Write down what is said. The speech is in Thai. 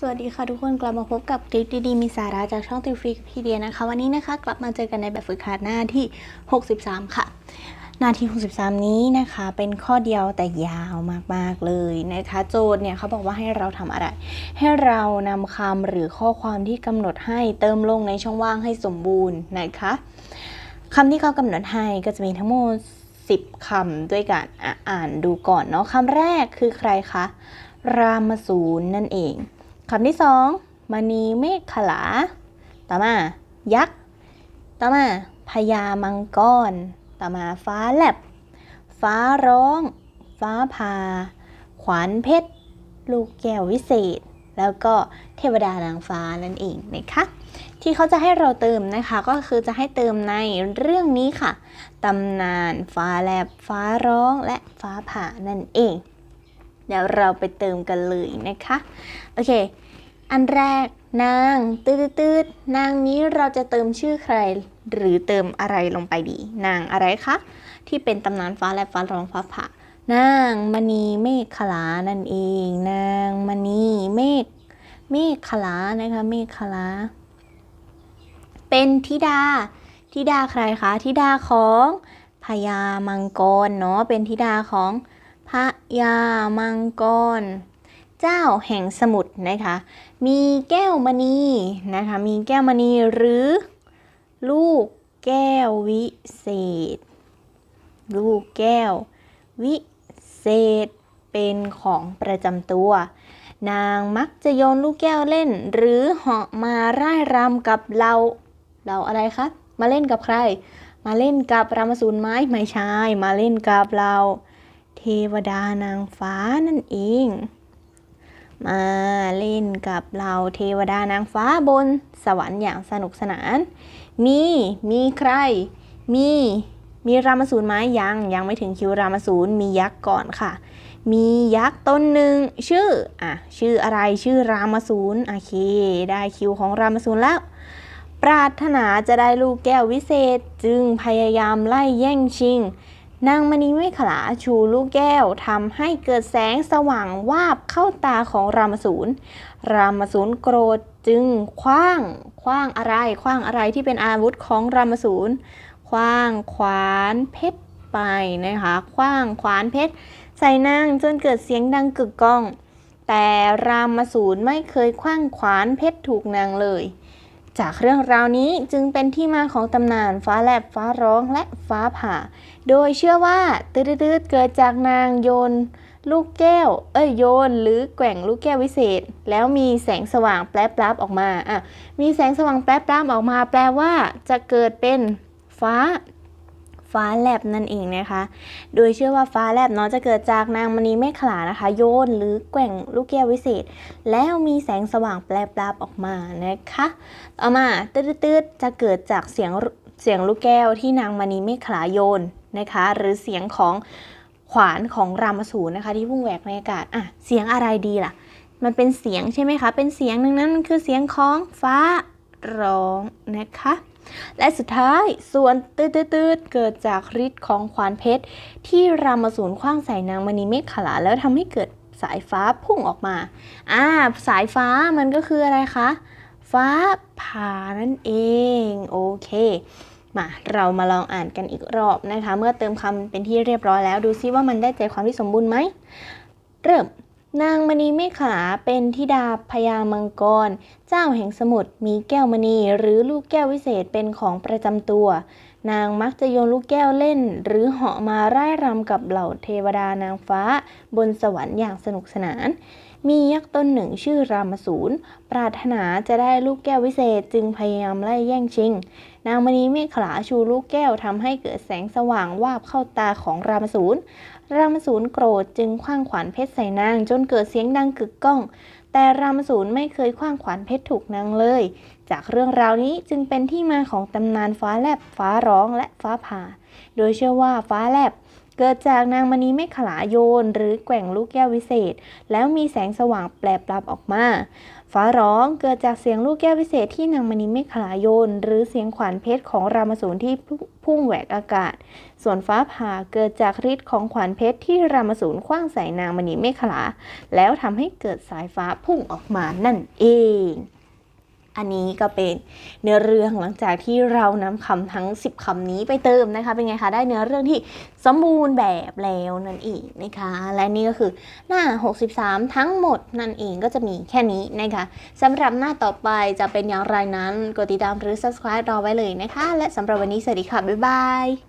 สวัสดีค่ะทุกคนกลับมาพบกับคลิปดีๆมีสาระจากช่องติวฟรีกับพีเดียนะคะ วันนี้นะคะกลับมาเจอกันในแบบฝึกหัดหน้าที่ 63 ค่ะ หน้าที่ 63 นี้นะคะเป็นข้อเดียวแต่ยาวมากๆเลยนะคะ โจทย์เนี่ยเขาบอกว่าให้เราทำอะไร ให้เรานำคำหรือข้อความที่กำหนดให้เติมลงในช่องว่างให้สมบูรณ์นะคะคำที่เขากำหนดให้ก็จะมีทั้งหมด 10คำด้วยกันอะอ่านดูก่อนเนาะคำแรกคือใครคะรามสูรนั่นเอง คำที่สองมณีเมฆขลา ต่อมา ยักษ์ ต่อมาพญามังกร ต่อมาฟ้าแลบ ฟ้าร้อง ฟ้าผ่าขวานเพชร ลูกแก้ววิเศษ แล้วก็เทวดานางฟ้านั่นเองนะคะที่เขาจะให้เราเติมนะคะ ก็คือจะให้เติมในเรื่องนี้ค่ะ ตำนานฟ้าแลบฟ้าร้องและฟ้าผ่านั่นเอง เดี๋ยวเราไปเติมกันเลยนะคะ โอเค อันแรกนางตืดตืดนางนี้เราจะเติมชื่อใคร หรือเติมอะไรลงไปดี นางอะไรคะ ที่เป็นตำนานฟ้าและฟ้าร้องฟ้าผ่านางมณีเมฆขลานั่นเอง นางมณีเมฆเมฆขลานะคะเมฆขลา เป็นธิดาธิดาใครคะธิดาของพญามังกรเนาะเป็นธิดาของ พญามังกร เจ้าแห่งสมุทรนะคะ มีแก้วมณีนะคะ มีแก้วมณีหรือ ลูกแก้ววิเศษ ลูกแก้ววิเศษเป็นของประจำตัว นางมักจะโยนลูกแก้วเล่น หรือเหาะมาร่ายรำกับเราเราอะไรคะมาเล่นกับใคร มาเล่นกับรามสูรไหมไม่ใช่มาเล่นกับเรา เทวดานางฟ้านั่นเอง มาเล่นกับเราเทวดานางฟ้าบนสวรรค์อย่างสนุกสนาน มี มีใคร มี มีรามสูรไหมยัง ยังไม่ถึงคิวรามสูรมียักษ์ก่อนค่ะ มียักษ์ตนหนึ่งชื่อ อะ ชื่ออะไรชื่อรามสูรโอเค ได้คิวของรามสูรแล้วปรารถนาจะได้ลูกแก้ววิเศษจึงพยายามไล่แย่งชิง นางมณีเมฆขลาชูลูกแก้วทำให้เกิดแสงสว่างวาบเข้าตาของรามสูรรามสูรโกรธจึงคว้างคว้างอะไรคว้างอะไรที่เป็นอาวุธของรามสูรคว้างขวานเพชรไปนะคะคว้างขวานเพชรใส่นางจนเกิดเสียงดังกึกก้อง แต่รามสูรไม่เคยคว้างขวานเพชรถูกนางเลย จากเรื่องราวนี้จึงเป็นที่มาของตำนานฟ้าแลบฟ้าร้องและฟ้าผ่า โดยเชื่อว่าตืดๆเกิดจากนางโยน ลูกแก้ว เอ้ยโยน หรือแกว่งลูกแก้ววิเศษ แล้วมีแสงสว่างแปรบลับออกมาอะมีแสงสว่างแปรบลับออกมา แปลว่าจะเกิดเป็นฟ้า ฟ้าแลบนั่นเองนะคะ โดยเชื่อว่าฟ้าแลบเนาะจะเกิดจากนางมณีเมฆขลานะคะ โยนหรือแกว่งลูกแก้ววิเศษ แล้วมีแสงสว่างแปรบลับออกมานะคะ ต่อมาตืดๆจะเกิดจากเสียงเสียงลูกแก้วที่นางมณีเมฆขลาโยนนะคะ หรือเสียงของขวานของรามสูรนะคะ ที่พุ่งแหวกในอากาศอะเสียงอะไรดีล่ะ มันเป็นเสียงใช่ไหมคะ เป็นเสียงดังนั้นมันคือเสียงของฟ้าร้องนะคะ และสุดท้ายส่วนตืดๆเกิดจากฤทธิ์ของขวานเพชร ที่รามสูรคว้างใส่นางมณีเมฆขลาแล้วทำให้เกิดสายฟ้าพุ่งออกมา อ่า สายฟ้ามันก็คืออะไรคะ ฟ้าผ่านั่นเอง โอเค มา เรามาลองอ่านกันอีกรอบนะคะ เมื่อเติมคำเป็นที่เรียบร้อยแล้ว ดูซิว่ามันได้ใจความที่สมบูรณ์ไหม เริ่ม นางมณีเมฆขาเป็นธิดาพญามังกร เจ้าแห่งสมุทรมีแก้วมณีหรือลูกแก้ววิเศษเป็นของประจำตัว นางมักจะโยนลูกแก้วเล่น หรือเหาะมาร่ายรำกับเหล่าเทวดานางฟ้า บนสวรรค์อย่างสนุกสนาน มียักษ์ตนหนึ่งชื่อรามสูรปรารถนาจะได้ลูกแก้ววิเศษจึงพยายามไล่แย่งชิง นางมณีเมฆขลาชูลูกแก้วทำให้เกิดแสงสว่างวาบเข้าตาของรามสูรรามสูรโกรธจึงคว้างขวานเพชรใส่นางจนเกิดเสียงดังกึกก้อง แต่รามสูรไม่เคยคว้างขวานเพชรถูกนางเลย จากเรื่องราวนี้จึงเป็นที่มาของตำนานฟ้าแลบ ฟ้าร้องและฟ้าผ่า โดยเชื่อว่าฟ้าแลบเกิดจากนางมณีเมฆขลาโยน หรือแกว่งลูกแก้ววิเศษ แล้วมีแสงสว่างแปลปรับออกมา ฟ้าร้องเกิดจากเสียงลูกแก้ววิเศษที่นางมณีเมฆขลาโยน หรือเสียงขวานเพชรของรามสูรที่พุ่งแหวกอากาศ ส่วนฟ้าผ่าเกิดจากฤทธิ์ของขวานเพชรที่รามสูรคว้างใส่นางมณีเมฆขลา แล้วทำให้เกิดสายฟ้าพุ่งออกมานั่นเอง อันนี้ก็เป็นเนื้อเรื่องหลังจากที่เรานำคำทั้ง 10คำนี้ไปเติมนะคะ เป็นไงคะ ได้เนื้อเรื่องที่สมบูรณ์แบบแล้วนั่นเองนะคะ และนี่ก็คือหน้า 63 ทั้งหมดนั่นเองก็จะมีแค่นี้นะคะสำหรับหน้าต่อไปจะเป็นอย่างไรนั้นกดติดตามหรือ subscribe รอไว้เลยนะคะ และสำหรับวันนี้สวัสดีค่ะ บ๊ายบาย